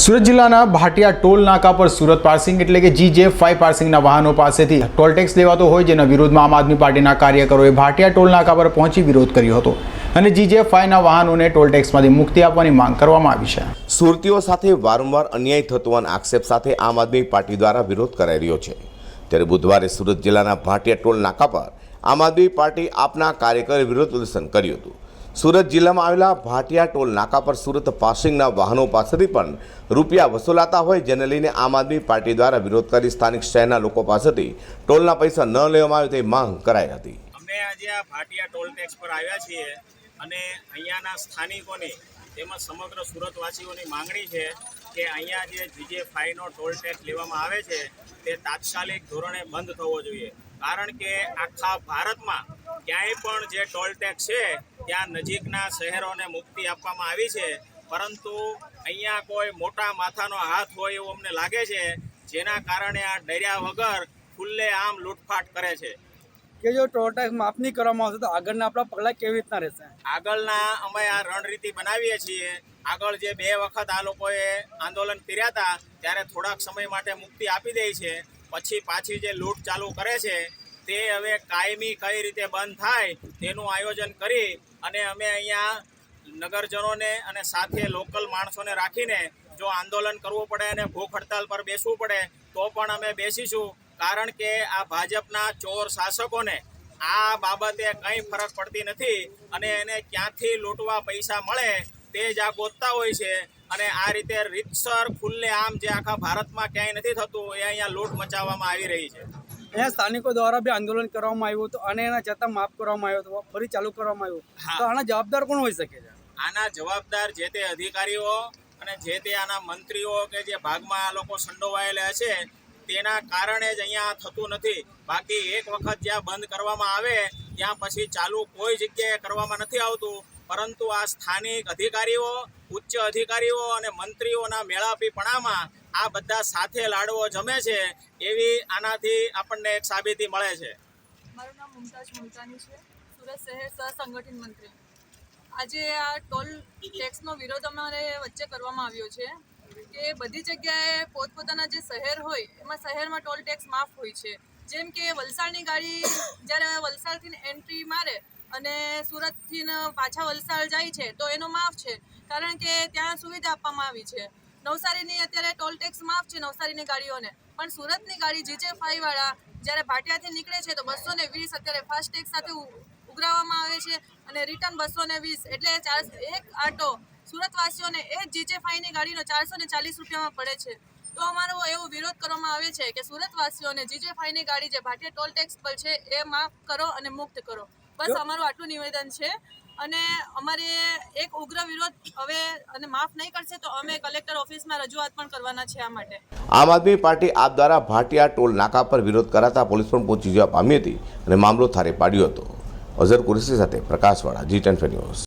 સુરત જિલ્લાના ભાટિયા ટોલ નાકા પર સુરત પાર્સિંગ એટલે કે જી જે ફાઈવ પાર્સિંગના વાહનો પાસેથી ટોલ ટેક્સ લેવાતો હોય જેના વિરોધમાં આમ આદમી પાર્ટીના કાર્યકરોએ ભાટિયા ટોલ નાકા પર પહોંચી વિરોધ કર્યો હતો. અને જી જે ફાઈવના વાહનોને ટોલ ટેક્સમાંથી મુક્તિ આપવાની માંગ કરવામાં આવી છે. સુરતીઓ સાથે વારંવાર અન્યાય થતો અને આક્ષેપ સાથે આમ આદમી પાર્ટી દ્વારા વિરોધ કરાઈ રહ્યો છે. ત્યારે બુધવારે સુરત જિલ્લાના ભાટિયા ટોલ નાકા પર આમ આદમી પાર્ટી આપના કાર્યકર વિરોધ પ્રદર્શન કર્યું હતું. સુરત જિલ્લામાં આવેલા ભાટિયા ટોલ નાકા પર સુરત પાસિંગના વાહનો પાસેથી પણ રૂપિયા વસૂલાતા હોય જેને લઈને આમ આદમી પાર્ટી દ્વારા વિરોધ કરી સ્થાનિક શહેરના લોકો પાસેથી ટોલના પૈસા ન લેવામાં આવે તે માંગ કરાઈ હતી. અમે આજે આ ભાટિયા ટોલ ટેક્સ પર આવ્યા છીએ અને અહીંયાના સ્થાનિકોની તેમજ સમગ્ર સુરતવાસીઓની માંગણી છે કે અહીંયા જે જીજે ફાઈનો ટોલ ટેક્સ લેવામાં આવે છે તે તાત્કાલિક ધોરણે બંધ થવો જોઈએ. કારણ કે આખા ભારતમાં ક્યાંય પણ જે ટોલ ટેક્સ છે ત્યાં નજીકના શહેરોને મુક્તિ આપવામાં આવી છે. પરંતુ અહીંયા કોઈ મોટા માથાનો હાથ હોય એવું અમને લાગે છે જેના કારણે આ ડર્યા વગર ખુલ્લે આમ લૂંટફાટ કરે છે. કે જો ટોલ ટેક્સ માફ નહીં કરવામાં આવશે તો આગળના આપણા પગલાં કેવી રીતના રહેશે? આગળના અમે આ રણનીતિ બનાવીએ છીએ. આગળ જે બે વખત આ લોકોએ આંદોલન કર્યા હતા ત્યારે થોડાક સમય માટે મુક્તિ આપી દે છે. પછી પાછી જે લૂંટ ચાલુ કરે છે તે હવે કાયમી કઈ રીતે બંધ થાય તેનું આયોજન કરી અને અમે અહીંયા નગરજનોને અને સાથે લોકલ માણસોને રાખીને જો આંદોલન કરવું પડે અને ભૂખ હડતાલ પર બેસવું પડે તો પણ અમે બેસીશું. કારણ કે આ ભાજપના ચોર શાસકોને આ બાબતે કંઈ ફરક પડતી નથી અને એને ક્યાંથી લૂંટવા પૈસા મળે તે જ આ ગોતતા હોય છે અને આ રીતે રીતસર ખુલ્લે આમ જે આખા ભારતમાં ક્યાંય નથી થતું એ અહીંયા લૂંટ મચાવવામાં આવી રહી છે. અહીંયા સ્થાનિકો દ્વારા બી આંદોલન કરવામાં આવ્યું હતું અને એના છતાં માફ કરવામાં આવ્યો હતો ફરી ચાલુ કરવામાં આવ્યું. તો આના જવાબદાર કોણ હોઈ શકે છે? આના જવાબદાર જે તે અધિકારીઓ અને જે તે આના મંત્રીઓ કે જે ભાગમાં આ લોકો સંડોવાયેલા છે તેના કારણે જ અહીંયા થતું નથી. બાકી એક વખત જ્યાં બંધ કરવામાં આવે ત્યાં પછી ચાલુ કોઈ જગ્યાએ કરવામાં નથી આવતું. પરંતુ આ સ્થાનિક અધિકારીઓ ઉચ્ચ અધિકારીઓ અને મંત્રીઓના મેળાપીપણામાં આ બધા સાથે લાડવો જમે છે એવી આનાથી આપણને એક સાબિતી મળે છે. મારું નામ મુમતાજ મુલતાની છે. સુરત શહેર સહસંગઠિત મંત્રી. આજે આ ટોલ ટેક્સનો વિરોધ અમારે વચ્ચે કરવામાં આવ્યો છે કે બધી જગ્યાએ પોતપોતાના જે શહેર હોય, એમાં શહેરમાં ટોલ ટેક્સ માફ હોય છે. જેમ કે વલસાડની ગાડી જ્યારે વલસાડથી એન્ટ્રી મારે અને સુરતથી પાછા વલસાડ જાય છે, તો એનો માફ છે. કારણ કે ત્યાં સુવિધા આપવામાં આવી છે. નવસારીની અત્યારે ટોલ ટેક્સ માફ છે નવસારીની ગાડીઓને. પણ સુરતની ગાડી જીજે ફાઈવ વાળા જ્યારે ભાટિયાથી નીકળે છે તો બસો ને વીસ અત્યારે ફાસ્ટ ટેગ સાથે ઉઘરાવવામાં આવે છે અને રિટર્ન બસો ને વીસ. એટલે ચાર, એક આટો સુરતવાસીઓને એ જીજે ફાઈની ગાડીનો ચારસો ને ચાલીસ રૂપિયામાં પડે છે. તો અમારો એવો વિરોધ કરવામાં આવે છે કે સુરતવાસીઓને જીજે ફાઈની ગાડી જે ભાટિયા ટોલ ટેક્સ પર છે એ માફ કરો અને મુક્ત કરો. બસ અમારું આટલું નિવેદન છે. અને અમારે એક ઉગ્ર વિરોધ હવે અને માફ નહીં કરશે તો અમે કલેક્ટર ઓફિસમાં રજૂઆત પણ કરવાના છે આ માટે. આમ આદમી પાર્ટી આપ દ્વારા ભાટિયા ટોલ નાકા પર વિરોધ કરાતા પોલીસ પણ પહોંચી જવા પામી હતી અને મામલો થારે પાડ્યો હતો. અઝર કુરેશી સાથે પ્રકાશવાળા જી ટેન ન્યૂઝ.